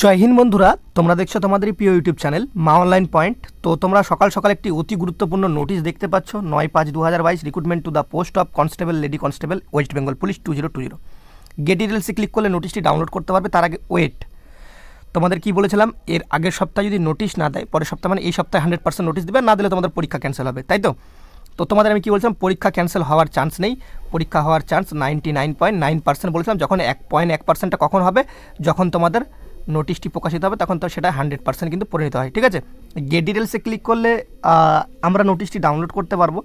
জয় হিন্দ বন্ধুরা, তোমরা দেখছ তোমাদের প্রিয় ইউটিউব চ্যানেল মা অনলাইন পয়েন্ট। তো তোমরা সকাল সকাল একটি অতি গুরুত্বপূর্ণ নোটিশ দেখতে পাচ্ছ, নয় পাঁচ দু হাজার বাইশ recruitment to the post of constable lady constable West Bengal police two zero two zero get ডিটেলসে ক্লিক করলে নোটিশটি ডাউনলোড করতে পারবে, তার আগে ওয়েট তোমাদের কি বলেছিলাম, এর আগের সপ্তাহে যদি নোটিশ না দেয়, পরের সপ্তাহে মানে এই সপ্তাহে হান্ড্রেড পার্সেন্ট নোটিশ দেবে, না দিলে তোমাদের পরীক্ষা ক্যান্সেল হবে, তাই তো? তো তোমাদের আমি কি বলছিলাম, পরীক্ষা ক্যান্সেল হওয়ার চান্স নেই, পরীক্ষা হওয়ার chance ninety nine point nine percent বলেছিলাম, যখন এক পয়েন্ট এক পার্সেন্টটা কখন হবে, যখন তোমাদের নোটিশটি প্রকাশিত হবে, তখন তো সেটা হান্ড্রেড পার্সেন্ট কিন্তু পরিণত হয়, ঠিক আছে? গেট ডিটেলসে ক্লিক করলে আমরা নোটিশটি ডাউনলোড করতে পারব।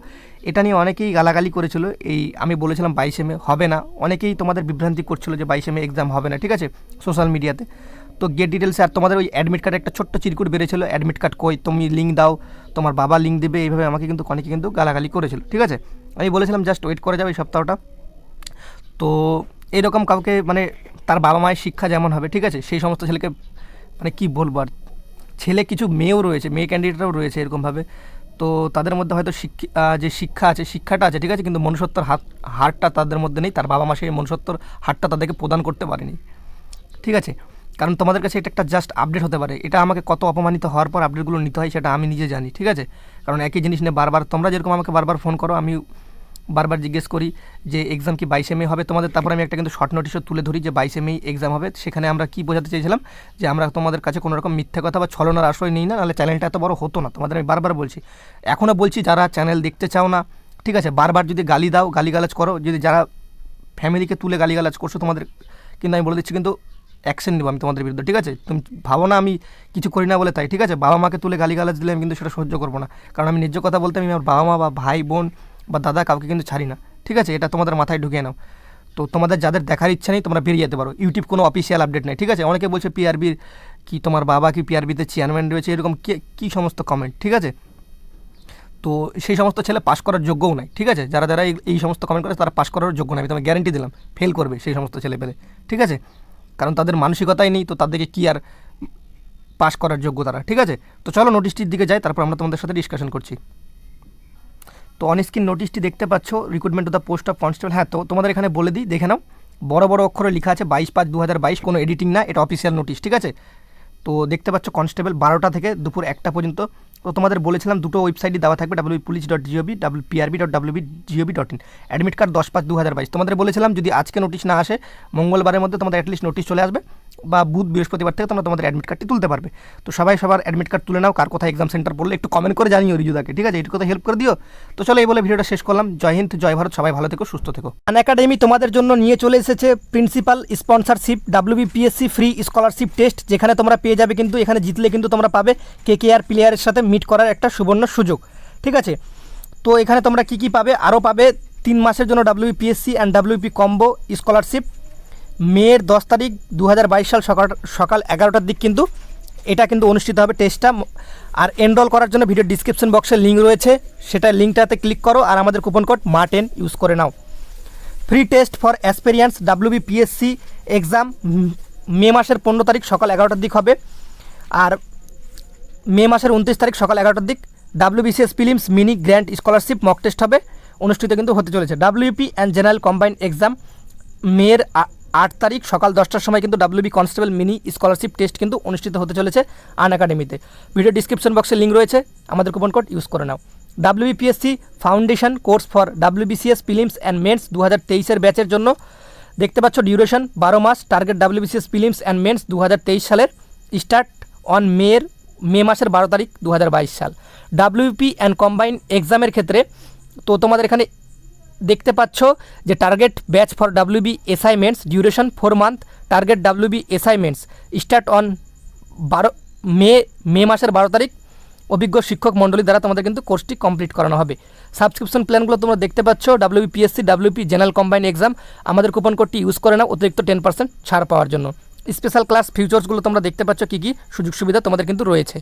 এটা নিয়ে অনেকেই গালাগালি করেছিল, এই আমি বলেছিলাম বাইশে মে, হবে না। অনেকেই তোমাদের বিভ্রান্তি করছিল যে বাইশে মে এক্সাম হবে না, ঠিক আছে? সোশ্যাল মিডিয়াতে তো গেট ডিটেলসে আর তোমাদের ওই অ্যাডমিট কার্ডে একটা ছোট্ট চিরকুট বেড়েছিল অ্যাডমিট কার্ড কই, তুমি লিঙ্ক দাও, তোমার বাবা লিঙ্ক দেবে, এইভাবে আমাকে কিন্তু অনেকে কিন্তু গালাগালি করেছিল, ঠিক আছে? আমি বলেছিলাম, জাস্ট ওয়েট করে যাবে এই সপ্তাহটা। তো এরকম কাউকে মানে তার বাবা মায়ের শিক্ষা যেমন হবে, ঠিক আছে? সেই সমস্ত ছেলেকে মানে কি বলব আর? ছেলে কিছু মেয়েও রয়েছে, মেয়ে ক্যান্ডিডেটরাও রয়েছে এরকমভাবে। তো তাদের মধ্যে হয়তো শিক্ষি যে শিক্ষা আছে, শিক্ষাটা আছে, ঠিক আছে? কিন্তু মনুষ্যত্বর হাত হারটা তাদের মধ্যে নেই, তার বাবা মা সেই মনুষ্যত্বর হারটা তাদেরকে প্রদান করতে পারেনি। ঠিক আছে? কারণ তোমাদের কাছে এটা একটা জাস্ট আপডেট হতে পারে। এটা আমাকে কত অপমানিত হওয়ার পর আপডেটগুলো নিতে হয়, সেটা আমি নিজে জানি, ঠিক আছে? কারণ একই জিনিস নিয়ে বারবার তোমরা যেরকম আমাকে বারবার ফোন করো আমি বারবার জিজ্ঞেস করি যে এক্সাম কি বাইশে মে হবে তোমাদের? তারপর আমি একটা কিন্তু শর্ট নোটিশও তুলে ধরি যে বাইশে মে এক্সাম হবে। সেখানে আমরা কি বোঝাতে চেয়েছিলাম? যে আমরা তোমাদের কাছে কোনো রকম মিথ্যা কথা বা ছলনার আশ্রয় নিই না, নাহলে চ্যানেলটা এত বড় হতো না। তোমাদের আমি বারবার বলছি। এখনও বলছি যারা চ্যানেল দেখতে চাও না, ঠিক আছে? বারবার যদি গালি দাও, গালিগালাজ করো, যদি যারা ফ্যামিলিকে তুলে গালিগালাজ করছ তোমাদের, কিন্তু আমি বলে দিচ্ছি কিন্তু অ্যাকশন নেব আমি তোমাদের বিরুদ্ধে, ঠিক আছে? তুমি ভাবো না আমি কিছু করি না বলে তাই, ঠিক আছে? বাবা মাকে তুলে গালিগালাজ দিলে আমি কিন্তু সেটা সহ্য করব না। কারণ আমি ন্যায্য কথা বলতে আমি আমার বাবা মা বা ভাই, বোন বা দাদা কাউকে কিন্তু ছাড়ি না। ঠিক আছে? এটা তোমাদের মাথায় ঢুকিয়ে নাও। তো তোমাদের যাদের দেখার ইচ্ছা নেই, তোমরা বেরিয়ে যেতে পারো। ইউটিউব কোনো অফিসিয়াল আপডেট নেই, ঠিক আছে? অনেকে বলছে পিআরবির কি তোমার বাবা কি পিআরবিতে চেয়ারম্যান রয়েছে, এরকম কে- কী সমস্ত কমেন্ট ঠিক আছে? তো সেই সমস্ত ছেলে পাশ করার যোগ্যও নাই, ঠিক আছে? যারা যারা এই- এই সমস্ত কমেন্ট করে তারা পাশ করার যোগ্য নাই। আমি গ্যারেন্টি দিলাম ফেল করবে সেই সমস্ত ছেলে পেলে, ঠিক আছে? কারণ তাদের মানসিকতাই নেই, তো তাদেরকে কি আর পাশ করার যোগ্য তারা, ঠিক আছে? তো চলো নোটিশটির দিকে যাই, তারপর আমরা তোমাদের সাথে ডিসকাশন করছি। তো অন স্ক্রিন নোটিশটি দেখতে পাচ্ছ recruitment to the post of constable হ্যাঁ তো তোমাদের এখানে বলে দিই, দেখে নাও, বড় বড় অক্ষরে লেখা আছে বাইশ পাঁচ দু কোনো এডিটিং না, এটা অফিসিয়াল নোটিশ ঠিক আছে? তো দেখতে পাচ্ছ কনস্টেবল বারোটা থেকে দুপুর একটা পর্যন্ত, তো তোমাদের বলেছিলাম দুটো ওয়েবসাইটই দেওয়া থাকবে W police dot GOB W PRB dot WB GOB dot in admit card দশ পাঁচ দু হাজার বাইশ, তোমাদের বলেছিলাম যদি আজকে নোটিশ না আসে, মঙ্গলবারের মধ্যে তোমাদের অ্যাটলিস্ট নোটিশ চলে আসবে। বা বুধ বৃহস্পতিবার থেকে তোমরা তোমাদের অ্যাডমিট কার্ডটি তুলতে পারবে। তো সবাই সবার অ্যাডমিট কার্ড তুলে নাও, কার কোথায় এক্সাম সেন্টার পড়লে একটু কমেন্ট করে জানিও রিজুদাকে, ঠিক আছে? এটুকু হেল্প করে দিও। তো চলো, এই বলে ভিডিওটা শেষ করলাম। জয় হিন্দ, জয় ভারত, সবাই ভালো থেকো, সুস্থ থেকো। আন একাডেমি তোমাদের জন্য নিয়ে চলে এসেছে principal sponsorship WBPSC free scholarship test যেখানে তোমরা পেয়ে যাবে কিন্তু, এখানে জিতলে কিন্তু তোমরা পাবে কে কে আর প্লেয়ারের সাথে মিট করার একটা সুবর্ণ সুযোগ, ঠিক আছে? তো এখানে তোমরা কি কি পাবে? আরও পাবে তিন মাসের জন্য WPSC and WP combo scholarship মেয়ের দশ তারিখ দু হাজার বাইশ সাল সকাল সকাল এগারোটার দিক কিন্তু এটা কিন্তু অনুষ্ঠিত হবে টেস্টটা। আর এনরোল করার জন্য ভিডিও ডিসক্রিপশন বক্সে লিঙ্ক রয়েছে। সেটা লিঙ্কটাতে ক্লিক করো আর আমাদের কুপন কোড মার্টেন ইউজ করে নাও। Free test for experience WBPSC exam May মাসের পনেরো তারিখ সকাল এগারোটার দিক হবে। আর মে মাসের উনত্রিশ তারিখ সকাল এগারোটার দিক WBCS prelims mini grand scholarship mock test হবে। অনুষ্ঠিত কিন্তু হতে চলেছে। WP and general combined exam মেয়ের আট তারিখ সকাল দশটার সময় কিন্তু WB constable mini scholarship test কিন্তু অনুষ্ঠিত হতে চলেছে আন একাডেমিতে ভিডিও ডিসক্রিপশন বক্সে লিঙ্ক রয়েছে, আমাদের কুপন কোড ইউজ করে নাও। WBPSC foundation course for WBCS prelims and mains দু হাজার তেইশের ব্যাচের জন্য। দেখতে পাচ্ছ ডিউরেশন বারো মাস। Target WBCS prelims and mains দু হাজার তেইশ সালের। স্টার্ট অন মের মে মাসের বারো তারিখ দু হাজার বাইশ সাল। ডাব্লিউপি অ্যান্ড কম্বাইন এক্সামের ক্ষেত্রে তো তোমাদের এখানে দেখতে পাচ্ছ যে target batch for WB assignments duration four month target W WB assignments start on বারো, মে মে মাসের বারো তারিখ। অভিজ্ঞ শিক্ষক মণ্ডলী দ্বারা তোমাদের কিন্তু কোর্সটি কমপ্লিট করানো হবে। সাবস্ক্রিপশন প্ল্যানগুলো তোমরা দেখতে পাচ্ছ WPSC WP general combine exam আমাদের কুপন কোডটি ইউজ করে না অতিরিক্ত টেন পার্সেন্ট ছাড় পাওয়ার জন্য। স্পেশাল ক্লাস ফিউচার্সগুলো তোমরা দেখতে পাচ্ছ কী কী সুযোগ সুবিধা তোমাদের কিন্তু রয়েছে।